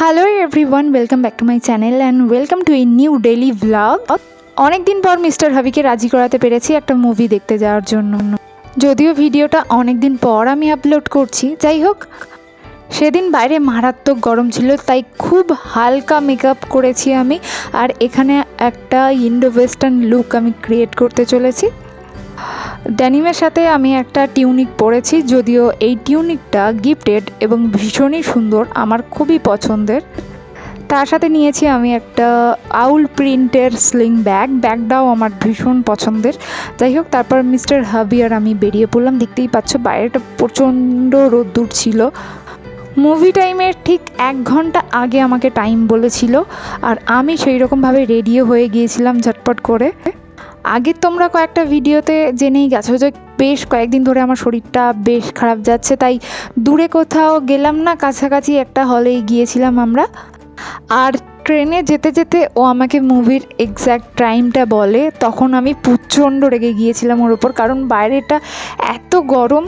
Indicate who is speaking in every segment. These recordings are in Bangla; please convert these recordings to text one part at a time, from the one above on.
Speaker 1: Hello everyone welcome back to my channel and welcome to a new daily vlog অনেক দিন পর মিস্টার হাবিকে রাজি করাতে পেরেছি একটা মুভি দেখতে যাওয়ার জন্য। যদিও ভিডিওটা অনেক দিন পর আমি আপলোড করছি, যাই হোক, সেদিন বাইরে মারাত্মক গরম ছিল, তাই খুব হালকা মেকআপ করেছি আমি, আর এখানে একটা ইন্ডো ওয়েস্টার্ন লুক আমি ক্রিয়েট করতে চলেছি। ড্যানিমের সাথে আমি একটা টিউনিক পরেছি যদিও এই টিউনিকটা গিফটেড এবং ভীষণই সুন্দর, আমার খুবই পছন্দের। তার সাথে নিয়েছি আমি একটা আউল প্রিন্টের স্লিং ব্যাগ ব্যাগটাও আমার ভীষণ পছন্দের। যাই হোক, তারপর মিস্টার হাবি আর আমি বেরিয়ে পড়লাম, দেখতেই পাচ্ছ বাইরেটা প্রচণ্ড রোদ্দুর ছিল। মুভি টাইমের ঠিক এক ঘণ্টা আগে আমাকে টাইম বলেছিল, আর আমি সেই রকমভাবে রেডিও হয়ে গিয়েছিলাম ঝটপট করে। আগে তোমরা কয়েকটা ভিডিওতে জেনেই গেছো যে বেশ কয়েকদিন ধরে আমার শরীরটা বেশ খারাপ যাচ্ছে, তাই দূরে কোথাও গেলাম না, কাছাকাছি একটা হলেই গিয়েছিলাম আমরা। আর ট্রেনে যেতে যেতে ও আমাকে মুভির এক্স্যাক্ট টাইমটা বলে, তখন আমি প্রচণ্ড রেগে গিয়েছিলাম ওর ওপর কারণ বাইরেটা এত গরম,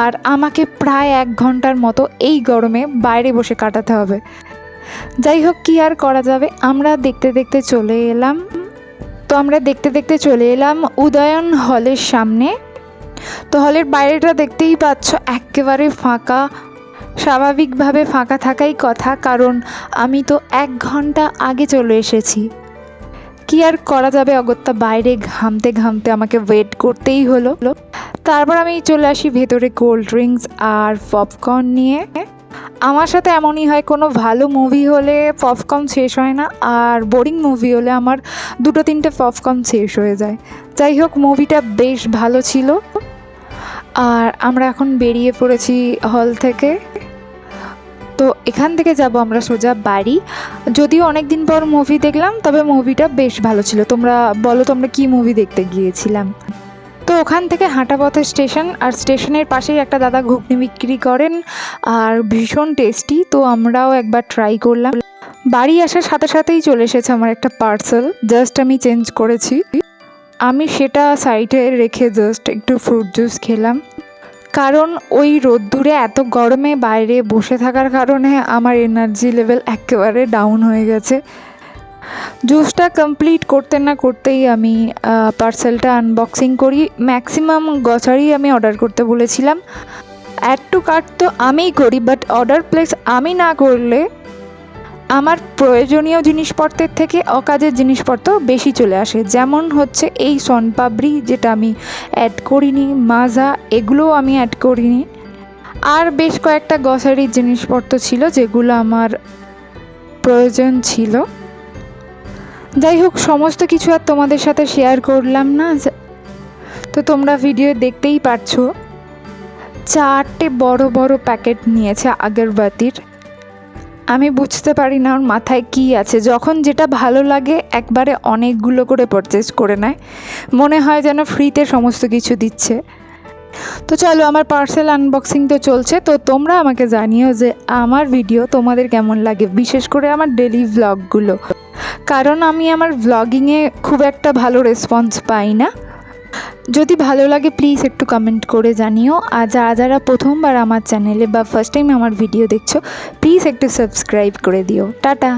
Speaker 1: আর আমাকে প্রায় এক ঘণ্টার মতো এই গরমে বাইরে বসে কাটাতে হবে। যাই হোক, কী আর করা যাবে? আমরা দেখতে দেখতে চলে এলাম। আমরা দেখতে দেখতে চলে এলাম উদয়ন হলের সামনে। তো হলের বাইরেটা দেখতেই পাচ্ছ, একেবারে ফাঁকা। স্বাভাবিকভাবে ফাঁকা থাকাই কথা, কারণ আমি তো এক ঘণ্টা আগে চলে এসেছি। কি আর করা যাবে অগত্যা, বাইরে ঘামতে ঘামতে আমাকে ওয়েট করতেই হলো। তারপর আমি চলে আসি ভেতরে কোল্ড ড্রিঙ্কস আর পপকর্ন নিয়ে। আমার সাথে এমনই হয়, কোনো ভালো মুভি হলে পপকর্ন শেষ হয় না, আর বোরিং মুভি হলে আমার দুটো তিনটে পপকর্ন শেষ হয়ে যায়। যাই হোক মুভিটা বেশ ভালো ছিল। আর আমরা এখন বেরিয়ে পড়েছি হল থেকে। তো এখান থেকে যাব আমরা সোজা বাড়ি। যদিও অনেক দিন পর মুভি দেখলাম, তবে মুভিটা বেশ ভালো ছিল। তোমরা বলো, তোমরা কি মুভি দেখতে গিয়েছিলাম? ওখান থেকে হাঁটা পথে স্টেশন, আর স্টেশনের পাশেই একটা দাদা ঘুগনি বিক্রি করেন, আর ভীষণ টেস্টি, তো আমরাও একবার ট্রাই করলাম। বাড়ি আসার সাথে সাথেই চলে এসেছে আমার একটা পার্সেল জাস্ট আমি চেঞ্জ করেছি। আমি সেটা সাইডে রেখে জাস্ট একটু ফ্রুট জুস খেলাম। কারণ ওই রোদ্দুরে এত গরমে বাইরে বসে থাকার কারণে আমার এনার্জি লেভেল একেবারে ডাউন হয়ে গেছে। জুসটা কমপ্লিট করতে না করতেই আমি পার্সেলটা আনবক্সিং করি। ম্যাক্সিমাম গছারি আমি অর্ডার করতে বলেছিলাম। অ্যাড টু কার্ট তো আমিই করি বাট অর্ডার প্লেস আমি না করলে আমার প্রয়োজনীয় জিনিসপত্রের থেকে অকাজের জিনিসপত্র বেশি চলে আসে। যেমন হচ্ছে এই সনপাবড়ি যেটা আমি অ্যাড করিনি মাজা এগুলোও আমি অ্যাড করিনি। আর বেশ কয়েকটা গ্রসারির জিনিসপত্র ছিল যেগুলো আমার প্রয়োজন ছিল। যাই হোক, সমস্ত কিছু আর তোমাদের সাথে শেয়ার করলাম না। তো তোমরা ভিডিও দেখতেই পারছ। চারটে বড় বড় প্যাকেট নিয়েছে আগরবাতির। আমি বুঝতে পারি না ওর মাথায় কী আছে। যখন যেটা ভালো লাগে, একবারে অনেকগুলো করে পারচেস করে নেয়। মনে হয় যেন ফ্রিতে সমস্ত কিছু দিচ্ছে। তো চলো, আমার পার্সেল আনবক্সিং তো চলছে। তো তোমরা আমাকে জানিও যে আমার ভিডিও তোমাদের কেমন লাগে, বিশেষ করে আমার ডেলি ভ্লগগুলো কারণ আমি আমার ভ্লগিংয়ে খুব একটা ভালো রেসপন্স পাই না। যদি ভালো লাগে প্লিজ একটু কমেন্ট করে জানিও। আর যারা যারা প্রথমবার আমার চ্যানেলে বা ফার্স্ট টাইম আমার ভিডিও দেখছ প্লিজ একটু সাবস্ক্রাইব করে দিও। টাটা!